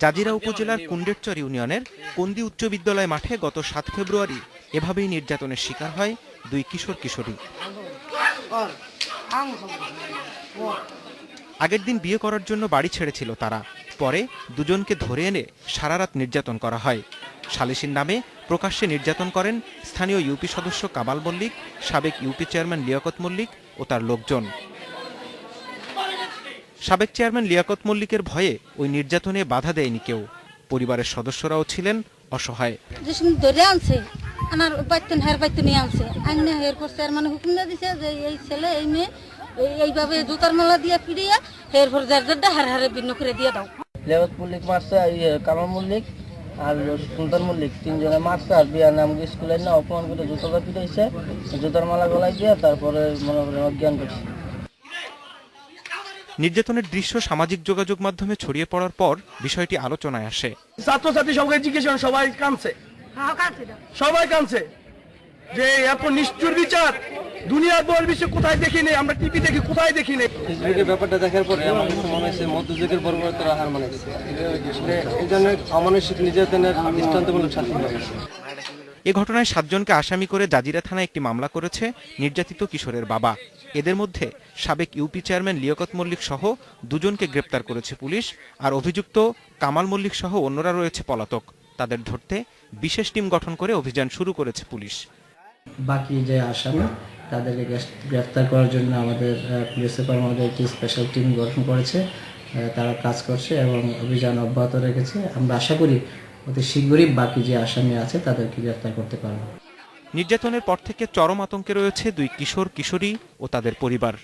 Jazeera উপজেলার কুণ্ডেরচর ইউনিয়নের কন্দি উচ্চ বিদ্যালয় মাঠে গত সাত ফেব্রুয়ারি এভাবেই নির্যাতনের শিকার হয় দুই কিশোর কিশোরী। আগের দিন বিয়ে করার জন্য বাড়ি ছেড়েছিল তারা। পরে দুজনকে ধরে এনে সারা রাত নির্যাতন করা হয়। সালিসির নামে প্রকাশ্যে নির্যাতন করেন স্থানীয় ইউপি সদস্য কামাল মল্লিক, সাবেক ইউপি চেয়ারম্যান লিয়াকত মল্লিক ও তার লোকজন। সাবেক চেয়ারম্যান লিয়াকত মল্লিকের ভয়ে ওই নির্যাতনে বাধা দেয়নি কেউ। পরিবারের সদস্যরাও ছিলেন অসহায়। যে সময় ধরে আনছে আনার বাইতেন হের বাইতে নিয়ে আনছে। আইনে হের পর স্যার হুকুম দিয়ে দিছে যে এই ছেলে এই মেয়ে এইভাবে জুতার মালা দিয়ে পিড়িয়া হের পর যার যারটা হারে হারে ভিন্ন করে দিয়ে দাও। লেবত মল্লিক মারছে কামাল মল্লিক আর সুলতান মল্লিক। তিনজনে মারছে আর বিয়ার নাম স্কুলের না অপমান করে জুতোটা পিটাইছে জুতার মালা গলায় দিয়ে তারপরে মনে করেন অজ্ঞান করছে। নির্যাতনের দৃশ্য সামাজিক যোগাযোগ মাধ্যমে ছড়িয়ে পড়ার পর বিষয়টি আলোচনায় আসে। ছাত্রছাত্রী সবাই জিজ্ঞেস সবাই কানছে সবাই কানছে যে এত নিষ্ঠুর বিচার দুনিয়ার বল বিশ্বে কোথায় দেখি নেই আমরা টিভি দেখি কোথায় দেখি নেই? ফেসবুকের ব্যাপারটা দেখার পরে আমার কাছে মনে হয়েছে মধ্যযুগের বর্বরতার হার মানে এই জন্য অমানসিক নির্যাতনের দৃষ্টান্তমূলক শাস্তি হয়ে এ ঘটনায় সাতজনকে আসামি করে জাজিরা থানায় একটি মামলা করেছে নির্যাতিত কিশোরের বাবা। এদের মধ্যে সাবেক ইউপি চেয়ারম্যান লিয়াকত মল্লিক সহ দুজনকে গ্রেপ্তার করেছে পুলিশ আর অভিযুক্ত কামাল মল্লিক সহ অন্যরা রয়েছে পলাতক। তাদের ধরতে বিশেষ টিম গঠন করে অভিযান শুরু করেছে পুলিশ। বাকি যে আসামি, তাদেরকে গ্রেফতার করার জন্য আমাদের পুলিশ আমাদের একটি স্পেশাল টিম গঠন করেছে। তারা কাজ করছে এবং অভিযান অব্যাহত রেখেছে। আমরা আশা করি অতি শীঘ্রই বাকি যে আসামি আছে তাদেরকে গ্রেফতার করতে পারব। নির্যাতনের পর থেকে চরম আতঙ্কে রয়েছে দুই কিশোর কিশোরী ও তাদের পরিবার।